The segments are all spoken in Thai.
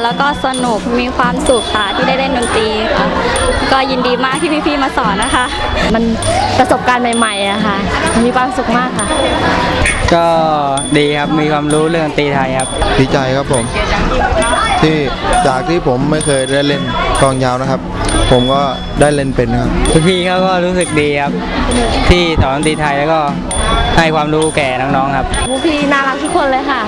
ค่ะแล้วก็สนุกมีความสุขค่ะที่ได้เล่นดนตรีค่ะก็ยินดีมากที่พี่ๆมาสอนนะคะ มันประสบการณ์ใหม่ๆอะค่ะมีความสุขมากค่ะ ก็ดีครับมีความรู้เรื่องดนตรีไทยครับดีใจครับผม ที่จากที่ผมไม่เคยได้เล่นกลองยาวนะครับ ผมก็ได้เล่นเป็นครับพี่ๆเขาก็รู้สึกดีครับ ที่สอนดนตรีไทยแล้วก็ให้ความรู้แก่น้องๆครับ ผู้พี่น่ารักทุกคนเลยค่ะ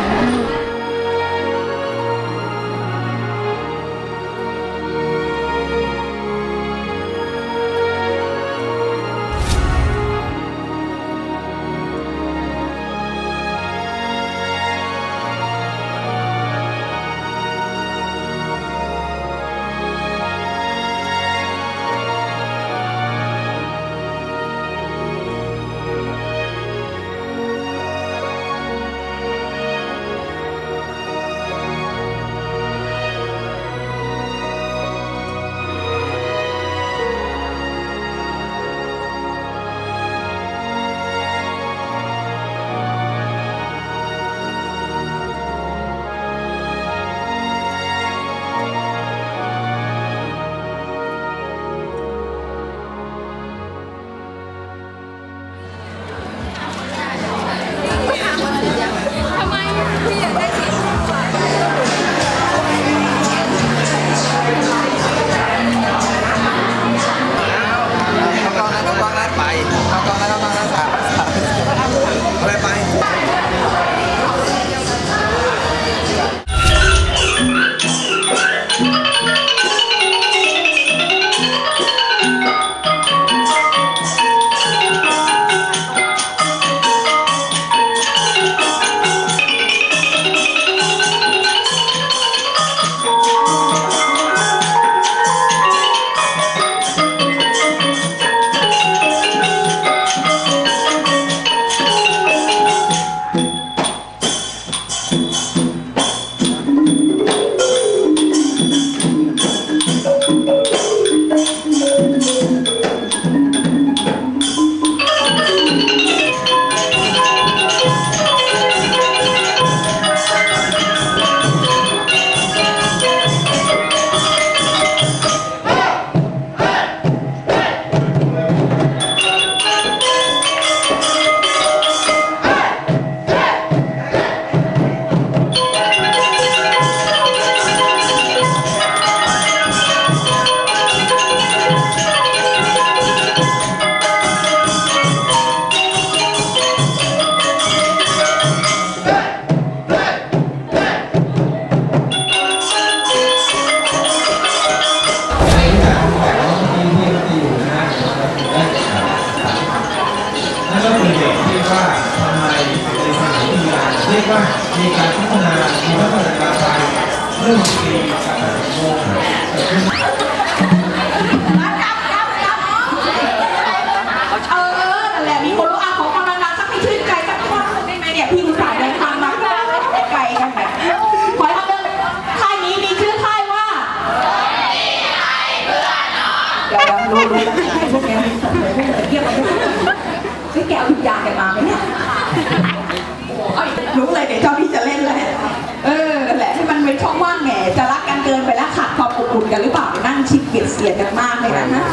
ขาดความอบอุ่นกันหรือเปล่าเดี๋ยวนั่งชิดเบียดเสียดกันมากเลยนะฮะ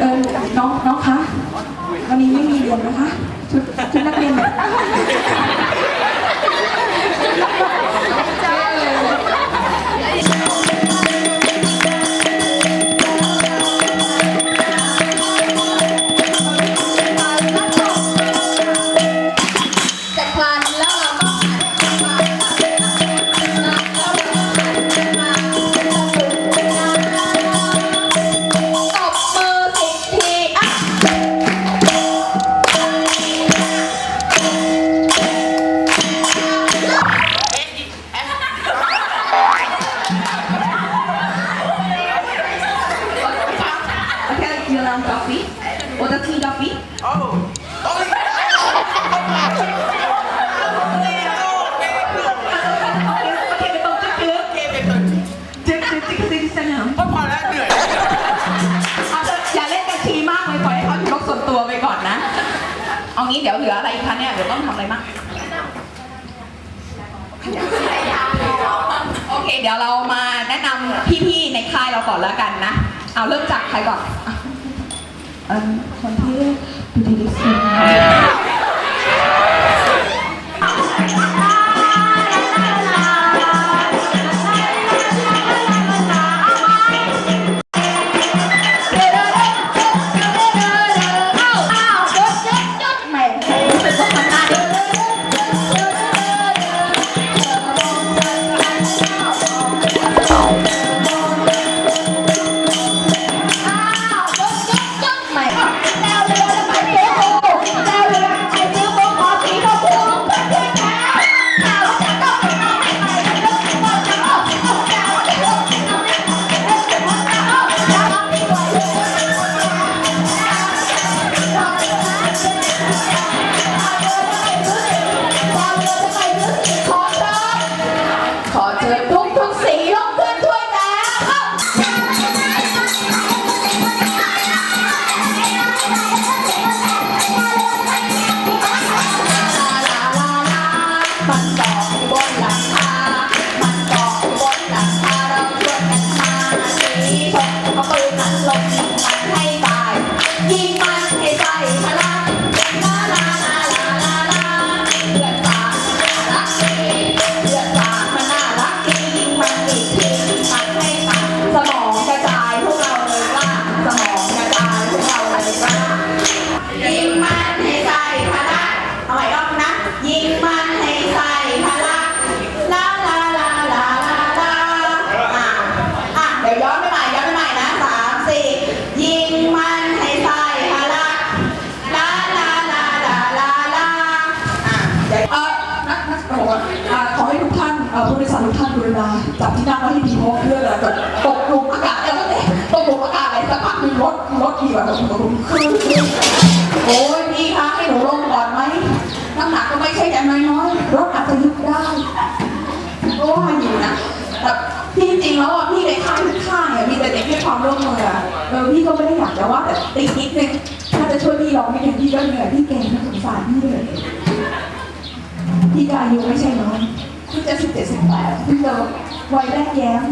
เออน้องน้องคะวันนี้ไม่มีเรียนนะคะ Duffy oder T. Duffy. Oh. oh. เอางี้เดี๋ยวเหลืออะไรคะเนี่ยเดี๋ยวต้องทำอะไรบ้างโอเค เดี๋ยวเรามาแนะนำพี่ๆในค่ายเราก่อนแล้วกันนะ เอาเริ่มจากใครก่อน ähm, von hier, die die ร่วมมือเออพี่ก็ไม่ได้อยากจะว่าแต่ติดนิดนึงถ้าจะช่วยพี่ร้องเพลงพี่ก็เหนื่อยพี่เก่งพี่สงสารพี่เลยพี่กายุไม่ใช่น้อยพี่จะสิบเจ็ดสิบแปดพี่จะวัยแรกแย้ม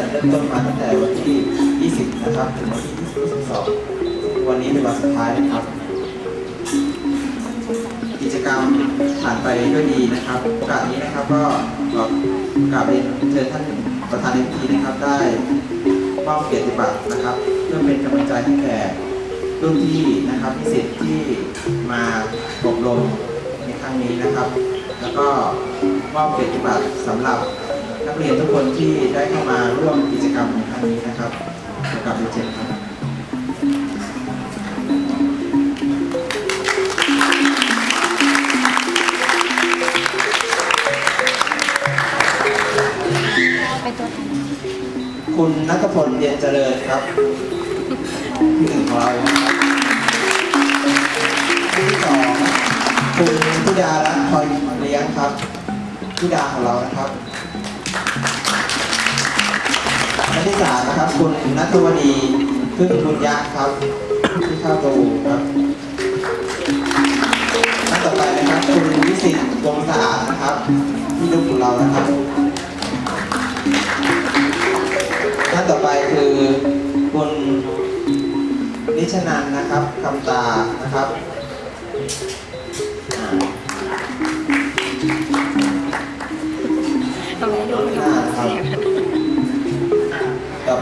จัดเริ่มต้นมาตั้งแต่วันที่ 20 นะครับ ถึงวันที่ 22 วันนี้เป็นวันสุดท้ายนะครับ กิจกรรมผ่านไปด้วยดีนะครับ โอกาสนี้นะครับก็ขอกราบเรียนเชิญท่านประธานในพิธีนะครับได้มอบเกียรติบัตรนะครับ เพื่อเป็นกำลังใจให้แก่รุ่นพี่นะครับนิสิตที่มาอบรมในครั้งนี้นะครับ แล้วก็มอบเกียรติบัตรสำหรับ นักเรียนทุกคนที่ได้เข้ามาร่วมกิจกรรมในครั้งนี้นะครับขอกราบเรียนเชิญครับคุณนัทพลเรียนเจริญครับที่หนึ่งของเราที่สองคุณธิดารัตน์พลอยเลี้ยงครับธิดาของเรานะครับ และที่สามนะครับ คุณนัทวดีพึ่งบุญยะครับ ที่เข้าตูครับท่านต่อไปนะครับ คุณวิสิตวงศ์สะอาดนะครับ ที่ลูกของเรานะครับท่านต่อไปคือคุณนิชนันนะครับคำตานะครับ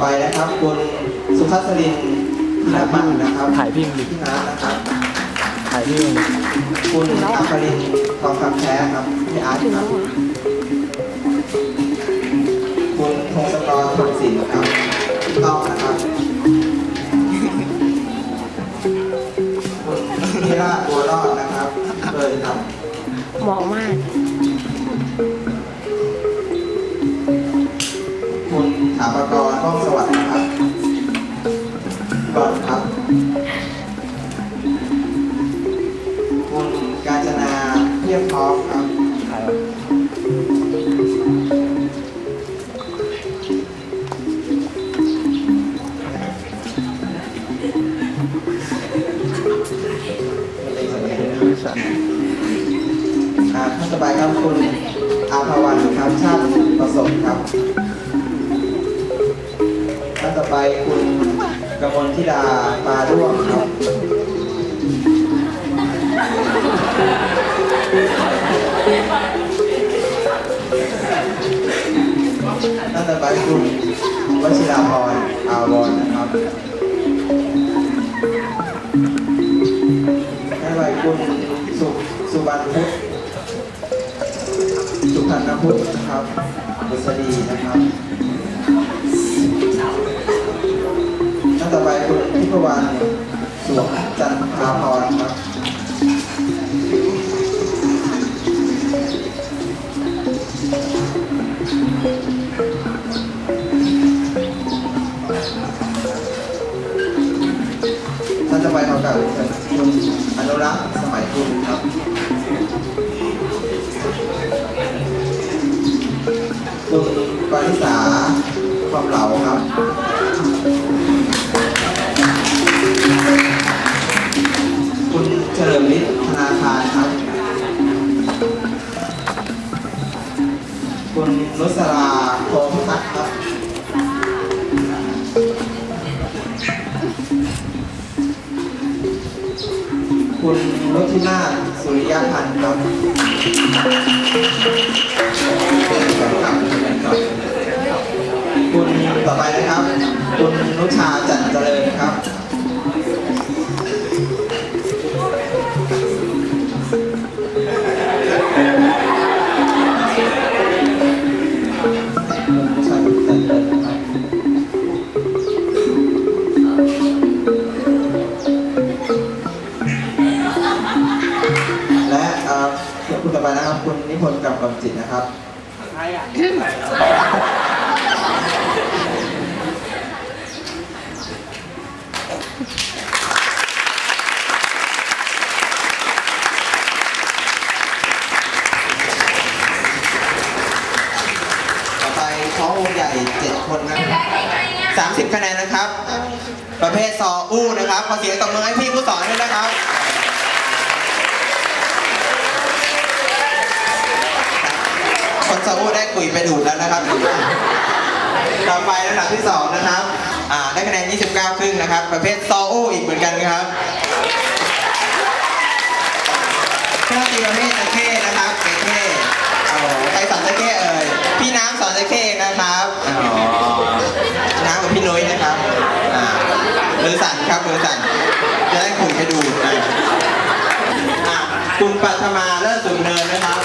ไปนะครับคุณสุภัสรินพิรพันธ์นะครับถ่ายพี่ดิที่น้านะครับถ่ายพี่คุณอัครินทร์ทองคำแท้ครับพี่อาร์ตครับคุณพงศกรทองศิลป์ครับถูกต้องนะครับคุณนิราชบัวรอดนะครับเลยครับเหมาะมาก ท่านต่อไปคุณวชิราพรอาวรณ์นะครับท่านต่อไปคุณสุสุบรรณพุทธสุพรรณพุทธนะครับบุษดีนะครับท่านต่อไปคุณทิพวรรณสวงจันทราพรครับ ท่านต่อไปขอกราบเรียนเชิญคุณอนุรักษ์สมัยคุณครับคุณปาริสาความเหลาครับคุณเฉลิมฤทธิ์ธนาคารครับ คุณนุสรา คุณนุทินาสุริยพันธ์ครับคุณต่อไปนะครับ คุณนุชาจันเจริญครับ พนธ์กำกำจิตนะครับต่อไปท้องวงใหญ่ 7 คนนะครับ30 คะแนนนะครับ ประเภทซออู้นะครับ ขอเสียงตบมือให้พี่ผู้สอนด้วยนะครับ คนซออู้ได้กุยไปดูดแล้วนะครับ ต่อไปลำดับที่สองนะครับ อ่า ได้คะแนน 29 ครึ่งนะครับ ประเภทซอโออีกเหมือนกันครับเครื่องดนตรีประเภทตะเข้นะครับตะเข้โอ้โหใครสอนตะเข้เอ่ย พี่น้ำสอนตะเข้นะครับอ๋อน้ำกับพี่นุ้ยนะครับ อ่ามือสั่นครับมือสั่นจะได้ขุนไปดูอ่าอ่าคุณปัทมาเลิศสุนเนินนะครับ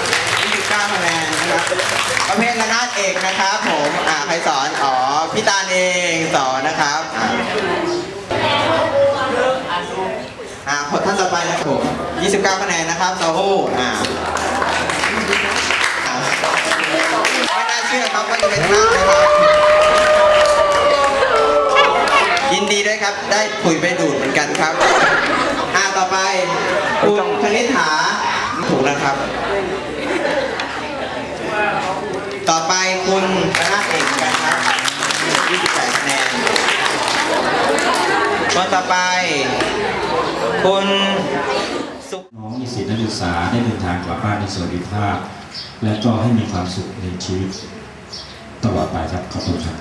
ประเภทระนาดเอกนะครับผมอ่าใครสอนอ๋อพี่ตาลเองสอนนะครับอ่าอ่าคนท่านต่อไปนะครับผม29คะแนนนะครับโซโฮอ่าอ่าไม่น่าเชื่อครับว่าจะเป็นท่านนะครับยินดีด้วยครับได้ผุยไปดูดเหมือนกันครับอ่าต่อไปคุณคณิษฐาถูกนะครับ ต่อไปคุณคณะเอกกันครับ28คะแนนคนต่อไป คุณสุน้องมีสิทธินักศึกษาได้เดินทางกลับบ้านในสวัสดิภาพ และก็ให้มีความสุขในชีวิตตลอดไปครับ ขอบคุณครับ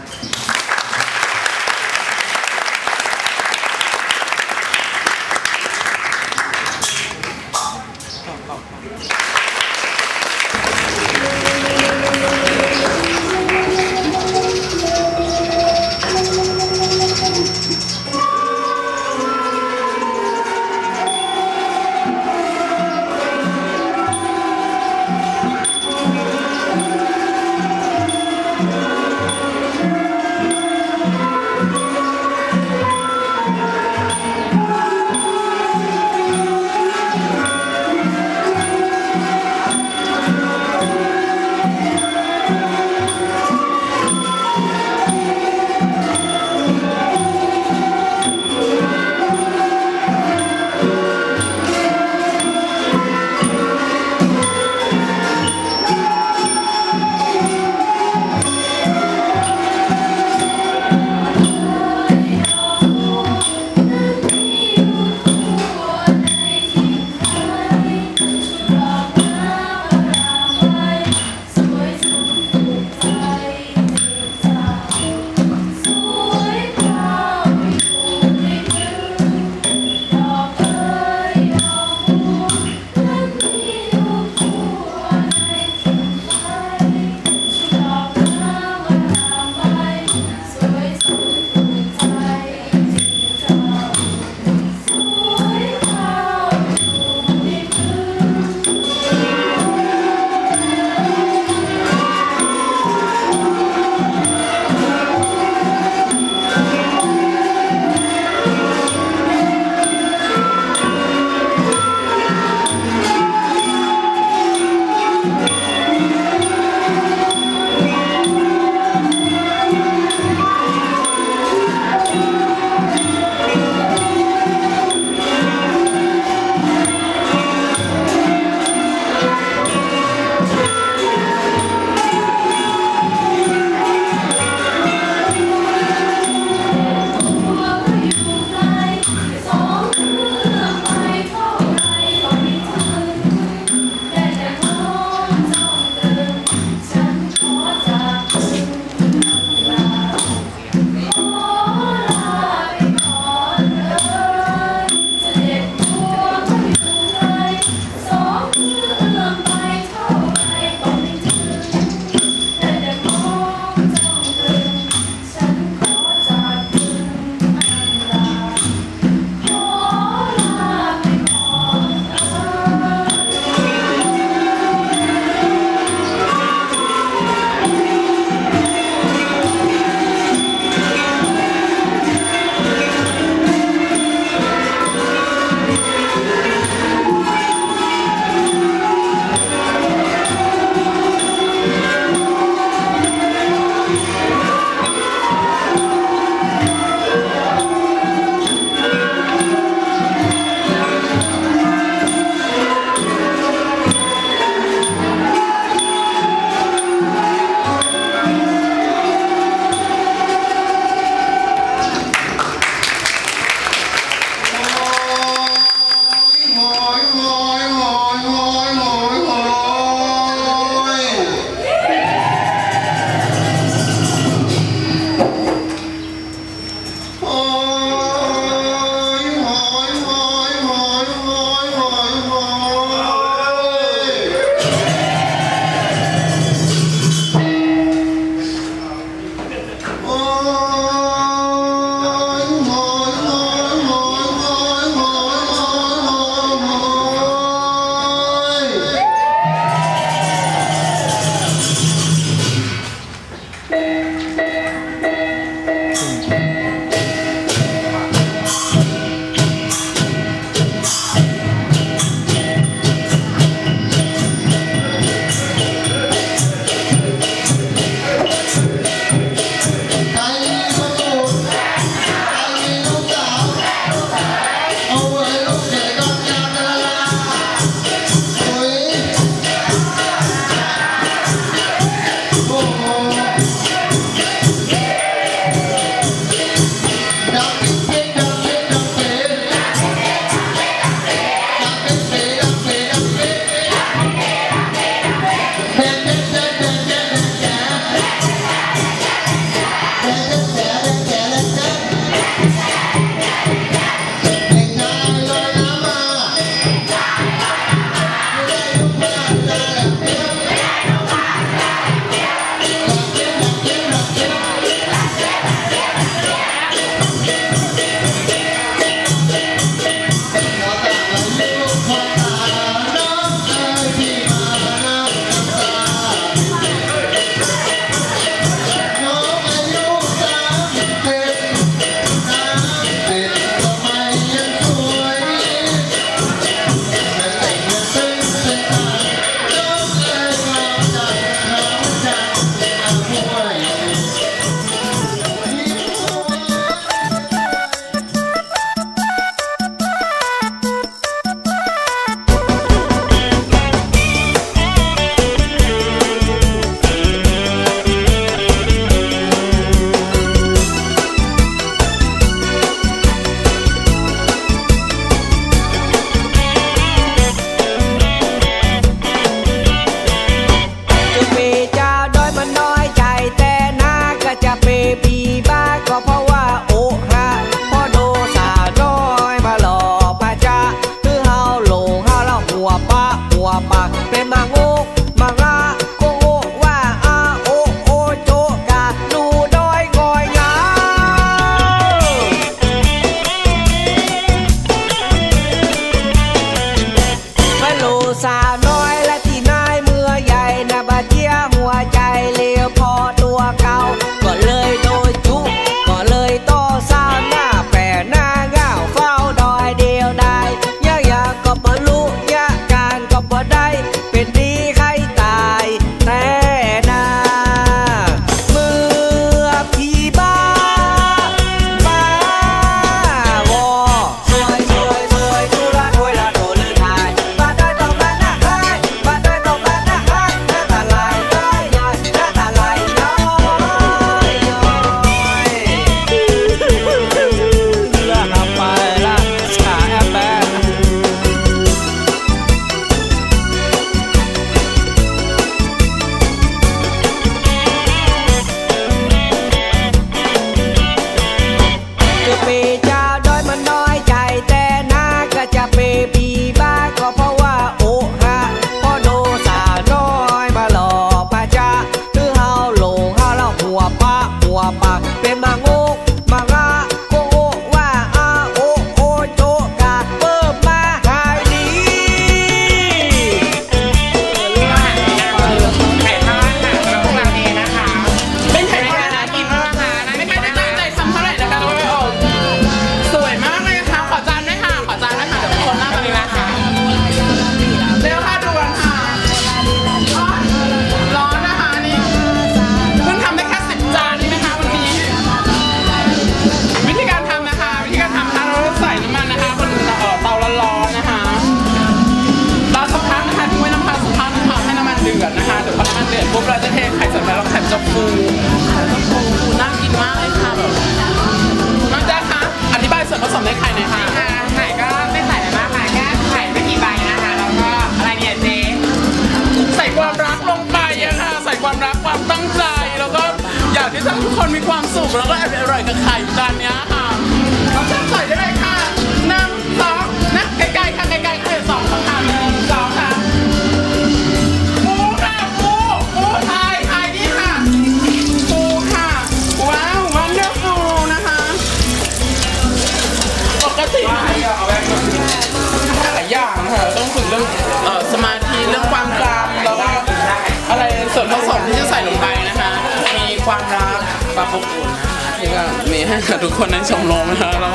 ความรักปวามอุ่นนะคะที่ก็มีให้กับทุกคนในชมรมนะคะแล้ว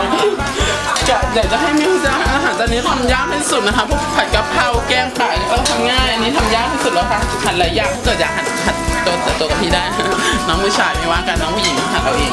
จะอยวจะให้มิวจ้ะอาหารจานนี้ทำยากที่สุดนะคะพวกผัดกะเพราแกงไก่ก็ทำง่ายอันนี้ทำยากที่สุดแล้วค่ะหั่นหลายอย่างเกิดอยากหั่นหั่ตัวตัวกับพี่ได้ น้องผู้ชายไม่ว่ากันน้องผู้หญิงหั่เราเอง